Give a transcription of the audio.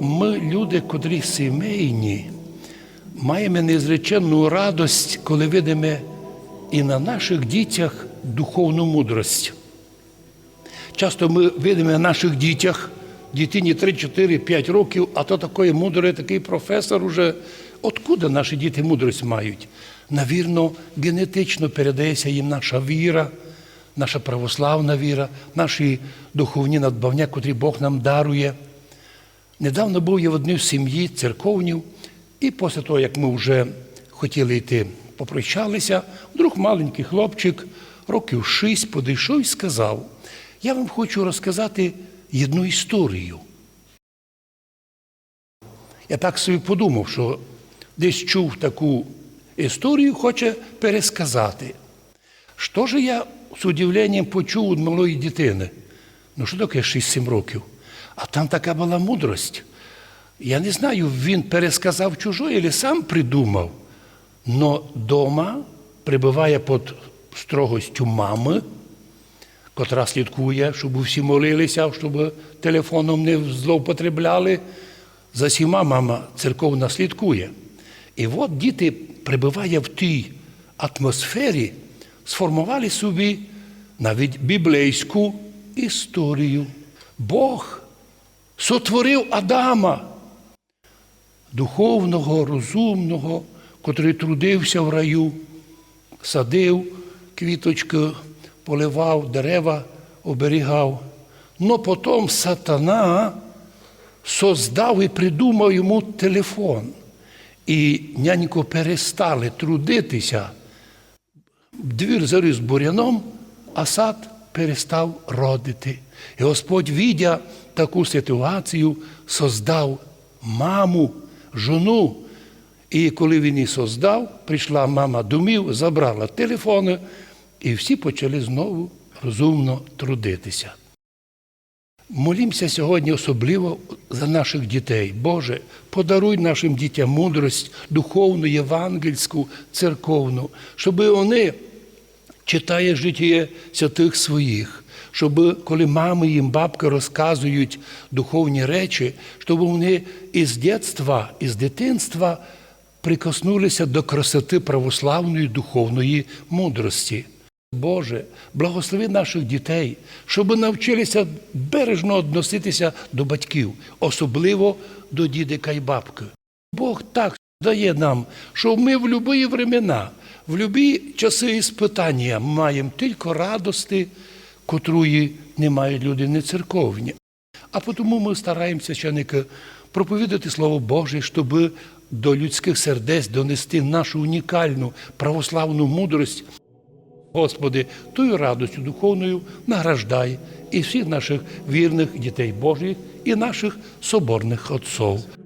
ми, люди, котрі сімейні, маємо незреченну радость, коли видимо і на наших дітях духовну мудрость. Часто ми видимо на наших дітях, дитині 3, 4, 5 років, а то такий мудрий, такий професор уже. Откуда наші діти мудрость мають? Навірно, генетично передається їм наша віра, наша православна віра, наші духовні надбавня, котрі Бог нам дарує. Недавно був я в одній сім'ї церковнів, і після того, як ми вже хотіли йти, попрощалися, вдруг маленький хлопчик, років шість, підійшов і сказав: Я вам хочу розказати одну історію. Я так собі подумав, що десь чув таку історію, хоче пересказати. Що ж я з удивленням почув від малої дитини? Ну, що таке 6-7 років? А там така була мудрость. Я не знаю, він пересказав чужої, або сам придумав. Но дома прибуває під строгостю мами, котра слідкує, щоб всі молилися, щоб телефоном не злоупотребляли. За всіма мама церковна слідкує. І от діти, прибуває в тій атмосфері, сформували собі навіть біблейську історію. Бог сотворив Адама, духовного, розумного, котрий трудився в раю, садив квіточки, поливав, дерева оберігав. Но потім сатана создав і придумав йому телефон. І нянько перестали трудитися. Двір заріс буряном, а сад перестав родити. І Господь, відя таку ситуацію, создав маму, жону. І коли він її создав, прийшла мама домів, забрала телефони, і всі почали знову розумно трудитися. Молімося сьогодні особливо за наших дітей. Боже, подаруй нашим дітям мудрость духовну, євангельську, церковну, щоб вони, читає життя святих своїх, щоб коли мами їм, бабки розказують духовні речі, щоб вони із дитинства, із дитинства прикоснулися до красоти православної духовної мудрості. Боже, благослови наших дітей, щоб навчилися бережно відноситися до батьків, особливо до дідика і бабки. Бог так дає нам, що ми в будь-які времена, в будь-які часи іспитання маємо тільки радости, котрої не мають люди не церковні. А тому ми стараємося священники, проповідати Слово Боже, щоб до людських сердець донести нашу унікальну православну мудрість. Господи, тою радостю духовною награждай і всіх наших вірних дітей Божих, і наших соборних отців.